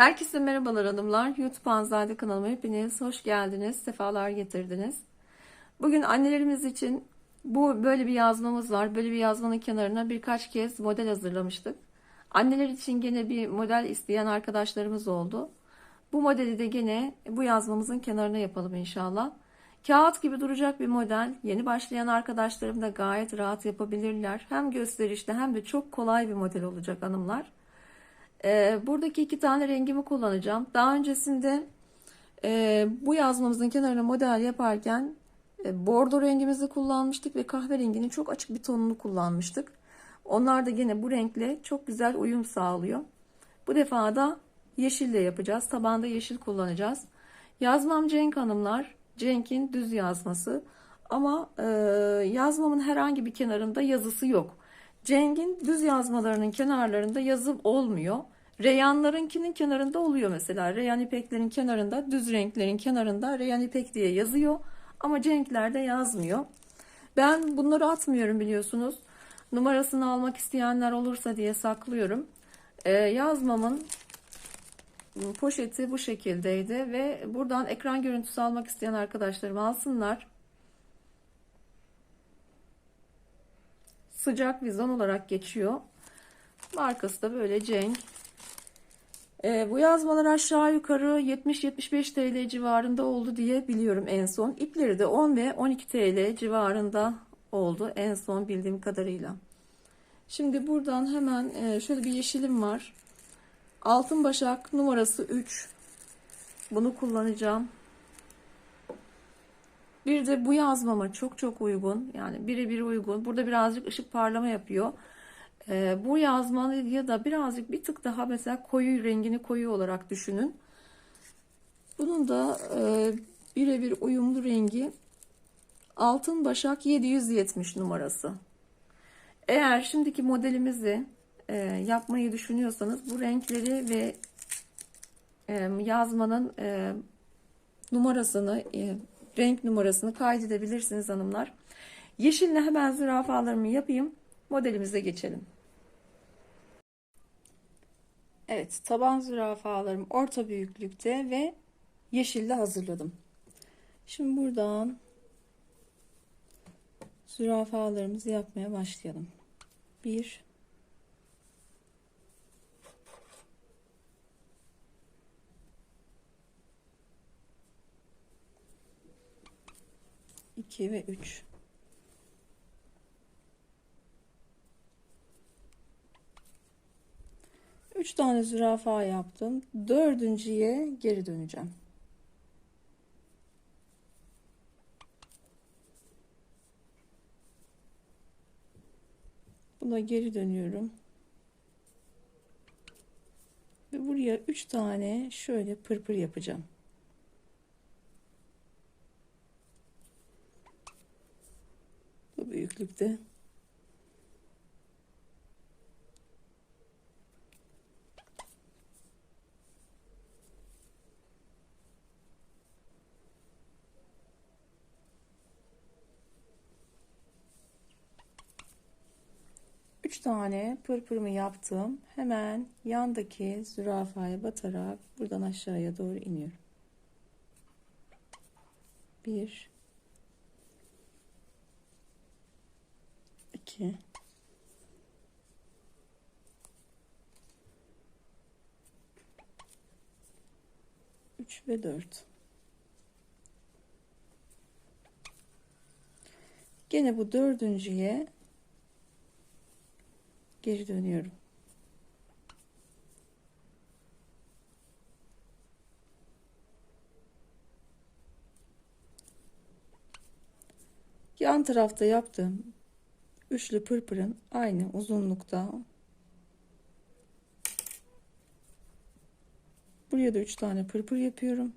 Herkese merhabalar hanımlar. YouTube Anzade kanalıma hepiniz hoş geldiniz. Sefalar getirdiniz. Bugün annelerimiz için bu böyle bir yazmamız var. Böyle bir yazmanın kenarına birkaç kez model hazırlamıştık. Anneler için gene bir model isteyen arkadaşlarımız oldu. Bu modeli de gene bu yazmamızın kenarına yapalım inşallah. Kağıt gibi duracak bir model. Yeni başlayan arkadaşlarım da gayet rahat yapabilirler. Hem gösterişli hem de çok kolay bir model olacak hanımlar. Ee, buradaki iki tane rengimi kullanacağım. Daha öncesinde e, bu yazmamızın kenarına model yaparken e, bordo rengimizi kullanmıştık ve kahverenginin çok açık bir tonunu kullanmıştık. Onlar da yine bu renkle çok güzel uyum sağlıyor. Bu defa da yeşille yapacağız. Tabanda yeşil kullanacağız. Yazmam Cenk hanımlar. Cenk'in düz yazması. Ama e, yazmamın herhangi bir kenarında yazısı yok. Cenk'in düz yazmalarının kenarlarında yazı olmuyor. Reyanlarınkinin kenarında oluyor mesela. Reyan ipeklerin kenarında, düz renklerin kenarında Reyan ipek diye yazıyor. Ama Cenk'lerde yazmıyor. Ben bunları atmıyorum biliyorsunuz. Numarasını almak isteyenler olursa diye saklıyorum. Ee, yazmamın poşeti bu şekildeydi ve buradan ekran görüntüsü almak isteyen arkadaşlarım alsınlar. Sıcak vizon olarak geçiyor. Markası da böyle Cenk. Ee, bu yazmalar aşağı yukarı 70-75 TL civarında oldu diye biliyorum en son. İpleri de 10 ve 12 TL civarında oldu en son bildiğim kadarıyla. Şimdi buradan hemen e, şöyle bir yeşilim var. Altın başak numarası 3. Bunu kullanacağım. Bir de bu yazmama çok çok uygun. Yani birebir uygun. Burada birazcık ışık parlama yapıyor. Ee, bu yazmayı da birazcık bir tık daha mesela koyu rengini koyu olarak düşünün. Bunun da e, birebir uyumlu rengi Altın Başak 770 numarası. Eğer şimdiki modelimizi e, yapmayı düşünüyorsanız bu renkleri ve e, yazmanın e, numarasını e, renk numarasını kaydedebilirsiniz hanımlar. Yeşille hemen zürafalarımı yapayım. Modelimize geçelim. Evet, taban zürafalarım orta büyüklükte ve yeşille hazırladım. Şimdi buradan zürafalarımızı yapmaya başlayalım. 1 2 ve 3 3 tane zürafa yaptım. Dördüncüye geri döneceğim. Buna geri dönüyorum. Ve buraya 3 tane şöyle pırpır yapacağım. Bu büyüklükte. Üç tane pırpırımı yaptım. Hemen yandaki zürafaya batarak buradan aşağıya doğru iniyorum. Bir, 2 3 ve 4 Gene bu dördüncüye geri dönüyorum. Yan tarafta yaptığım üçlü pırpırın aynı uzunlukta buraya da üç tane pırpır yapıyorum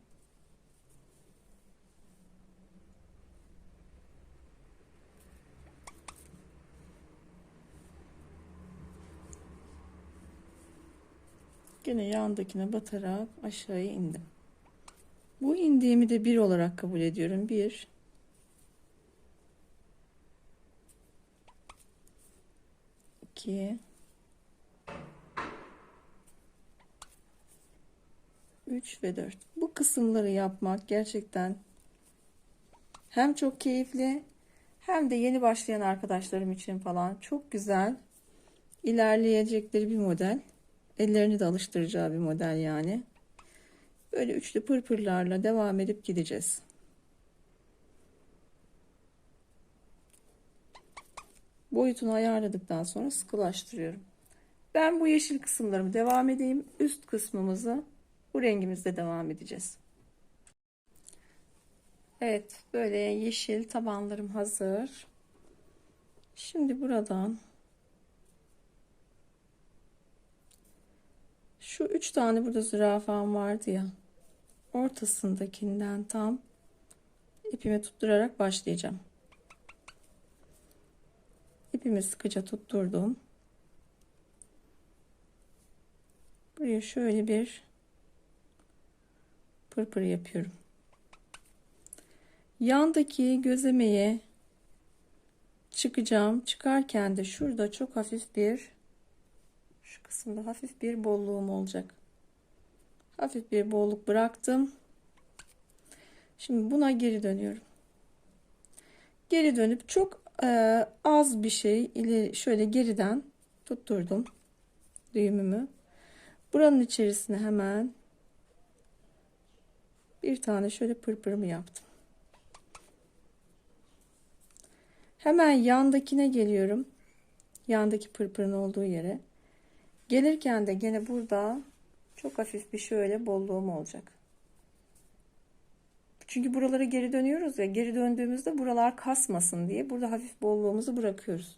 Gene yandakine batarak aşağıya indim. Bu indiğimi de bir olarak kabul ediyorum. Bir, 2 3 ve 4. Bu kısımları yapmak gerçekten hem çok keyifli hem de yeni başlayan arkadaşlarım için falan çok güzel ilerleyecekleri bir model. Ellerini de alıştıracağı bir model yani. Böyle üçlü pırpırlarla devam edip gideceğiz. Boyutunu ayarladıktan sonra sıkılaştırıyorum. Ben bu yeşil kısımlarımı devam edeyim. Üst kısmımızı bu rengimizde devam edeceğiz. Evet, böyle yeşil tabanlarım hazır. Şimdi buradan şu üç tane burada zürafam vardı ya. Ortasındakinden tam ipimi tutturarak başlayacağım. İpimi sıkıca tutturdum. Buraya şöyle bir pırpır yapıyorum. Yandaki gözlemeye çıkacağım. Çıkarken de şurada çok hafif bir şu kısımda hafif bir bolluğum olacak. Hafif bir bolluk bıraktım. Şimdi buna geri dönüyorum. Geri dönüp çok e, az bir şey ileri şöyle geriden tutturdum düğümümü. Buranın içerisine hemen bir tane şöyle pırpırımı yaptım. Hemen yandakine geliyorum. Yandaki pırpırın olduğu yere. Gelirken de gene burada çok hafif bir şöyle bolluğum olacak. Çünkü buralara geri dönüyoruz ya. Geri döndüğümüzde buralar kasmasın diye burada hafif bolluğumuzu bırakıyoruz.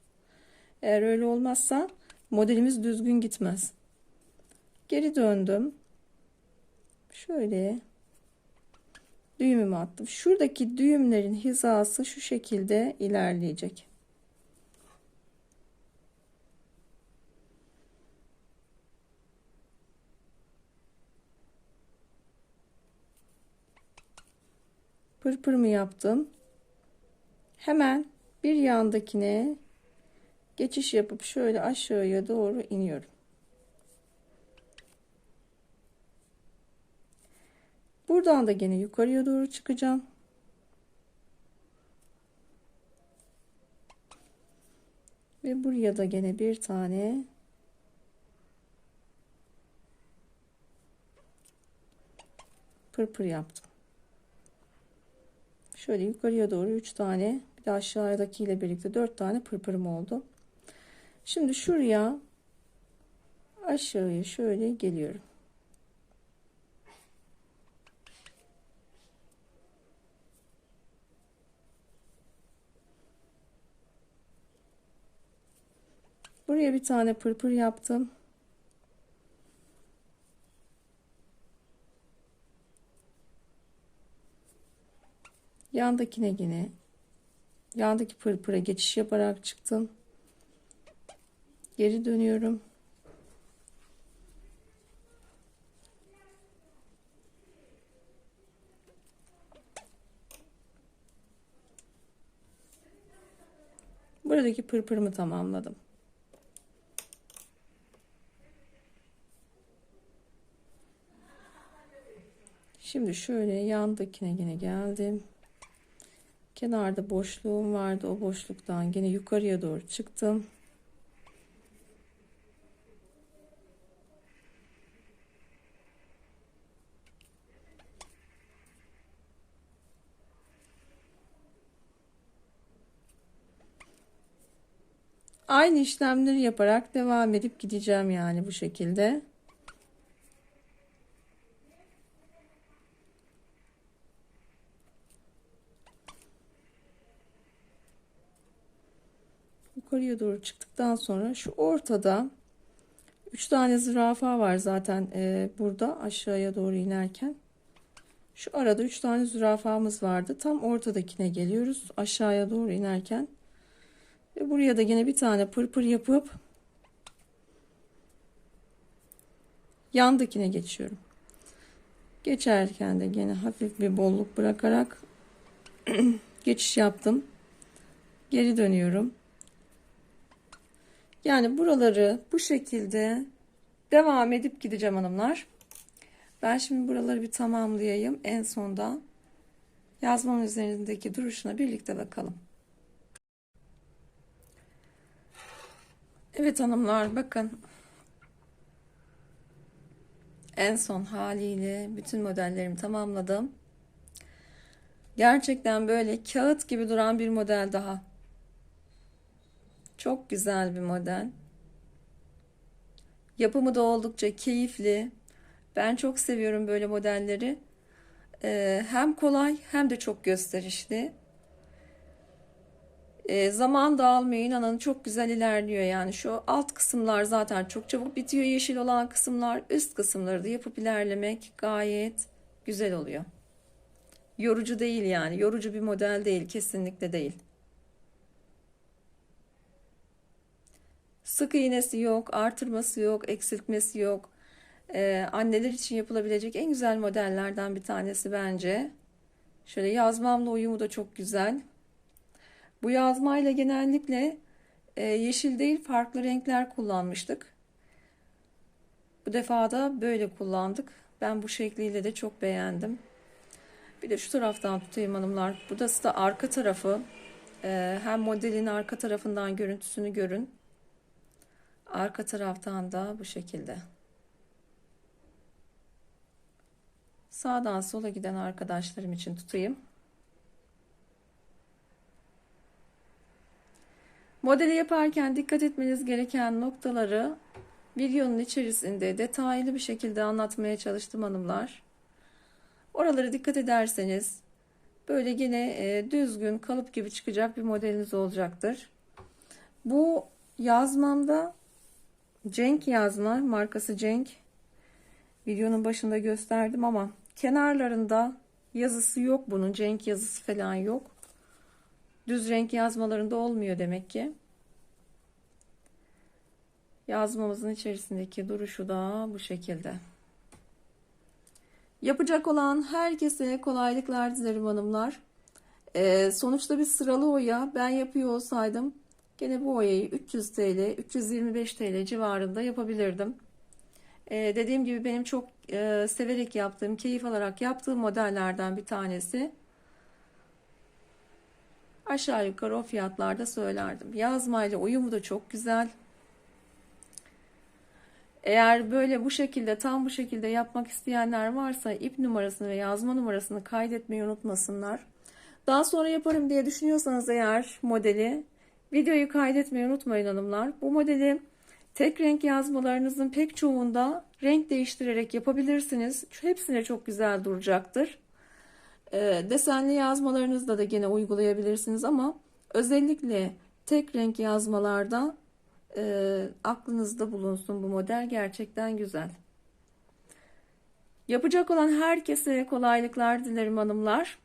Eğer öyle olmazsa modelimiz düzgün gitmez. Geri döndüm. Şöyle düğümümü attım. Şuradaki düğümlerin hizası şu şekilde ilerleyecek. Pırpırımı yaptım. Hemen bir yandakine geçiş yapıp şöyle aşağıya doğru iniyorum. Buradan da gene yukarıya doğru çıkacağım. Ve buraya da gene bir tane pırpır yaptım. Şöyle yukarıya doğru 3 tane bir de aşağıdaki ile birlikte 4 tane pırpırım oldu. Şimdi şuraya aşağıya şöyle geliyorum. Buraya bir tane pırpır yaptım. Yandakine yine yandaki pırpıra geçiş yaparak çıktım. Geri dönüyorum. Buradaki pırpırımı tamamladım. Şimdi şöyle yandakine yine geldim. Kenarda boşluğum vardı. O boşluktan yine yukarıya doğru çıktım. Aynı işlemleri yaparak devam edip gideceğim yani bu şekilde. Yukarıya doğru çıktıktan sonra şu ortada 3 tane zürafa var zaten e, burada aşağıya doğru inerken. Şu arada 3 tane zürafamız vardı. Tam ortadakine geliyoruz aşağıya doğru inerken. Ve buraya da yine bir tane pırpır yapıp yandakine geçiyorum. Geçerken de yine hafif bir bolluk bırakarak geçiş yaptım. Geri dönüyorum. Yani buraları bu şekilde devam edip gideceğim hanımlar. Ben şimdi buraları bir tamamlayayım. En sonda yazmamın üzerindeki duruşuna birlikte bakalım. Evet hanımlar bakın. En son haliyle bütün modellerimi tamamladım. Gerçekten böyle kağıt gibi duran bir model daha. Çok güzel bir model. Yapımı da oldukça keyifli. Ben çok seviyorum böyle modelleri. Ee, hem kolay hem de çok gösterişli. Ee, zaman da almıyor inanın çok güzel ilerliyor yani şu alt kısımlar zaten çok çabuk bitiyor yeşil olan kısımlar üst kısımları da yapıp ilerlemek gayet güzel oluyor. Yorucu değil yani yorucu bir model değil kesinlikle değil. Sık iğnesi yok, artırması yok, eksiltmesi yok. Ee, anneler için yapılabilecek en güzel modellerden bir tanesi bence. Şöyle yazmamla uyumu da çok güzel. Bu yazmayla genellikle e, yeşil değil farklı renkler kullanmıştık. Bu defa da böyle kullandık. Ben bu şekliyle de çok beğendim. Bir de şu taraftan tutayım hanımlar. Burası da arka tarafı. Ee, hem modelin arka tarafından görüntüsünü görün. Arka taraftan da bu şekilde. Sağdan sola giden arkadaşlarım için tutayım. Modeli yaparken dikkat etmeniz gereken noktaları videonun içerisinde detaylı bir şekilde anlatmaya çalıştım hanımlar. Oralara dikkat ederseniz böyle yine e, düzgün kalıp gibi çıkacak bir modeliniz olacaktır. Bu yazmamda Cenk yazma markası Cenk videonun başında gösterdim ama kenarlarında yazısı yok bunun Cenk yazısı falan yok. Düz renk yazmalarında olmuyor demek ki. Yazmamızın içerisindeki duruşu da bu şekilde. Yapacak olan herkese kolaylıklar dilerim hanımlar. Ee, sonuçta bir sıralı oya ben yapıyor olsaydım gene bu oyayı 300 TL, 325 TL civarında yapabilirdim. Ee, dediğim gibi benim çok e, severek yaptığım, keyif alarak yaptığım modellerden bir tanesi. Aşağı yukarı o fiyatlarda söylerdim. Yazmayla uyumu da çok güzel. Eğer böyle bu şekilde tam bu şekilde yapmak isteyenler varsa ip numarasını ve yazma numarasını kaydetmeyi unutmasınlar. Daha sonra yaparım diye düşünüyorsanız eğer modeli videoyu kaydetmeyi unutmayın hanımlar. Bu modeli tek renk yazmalarınızın pek çoğunda renk değiştirerek yapabilirsiniz. Hepsine çok güzel duracaktır. E, desenli yazmalarınızda da gene uygulayabilirsiniz ama özellikle tek renk yazmalarda e, aklınızda bulunsun bu model gerçekten güzel. Yapacak olan herkese kolaylıklar dilerim hanımlar.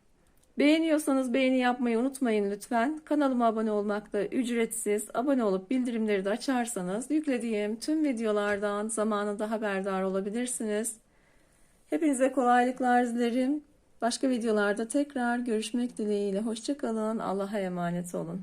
Beğeniyorsanız beğeni yapmayı unutmayın lütfen. Kanalıma abone olmak da ücretsiz. Abone olup bildirimleri de açarsanız yüklediğim tüm videolardan zamanında haberdar olabilirsiniz. Hepinize kolaylıklar dilerim. Başka videolarda tekrar görüşmek dileğiyle. Hoşçakalın. Allah'a emanet olun.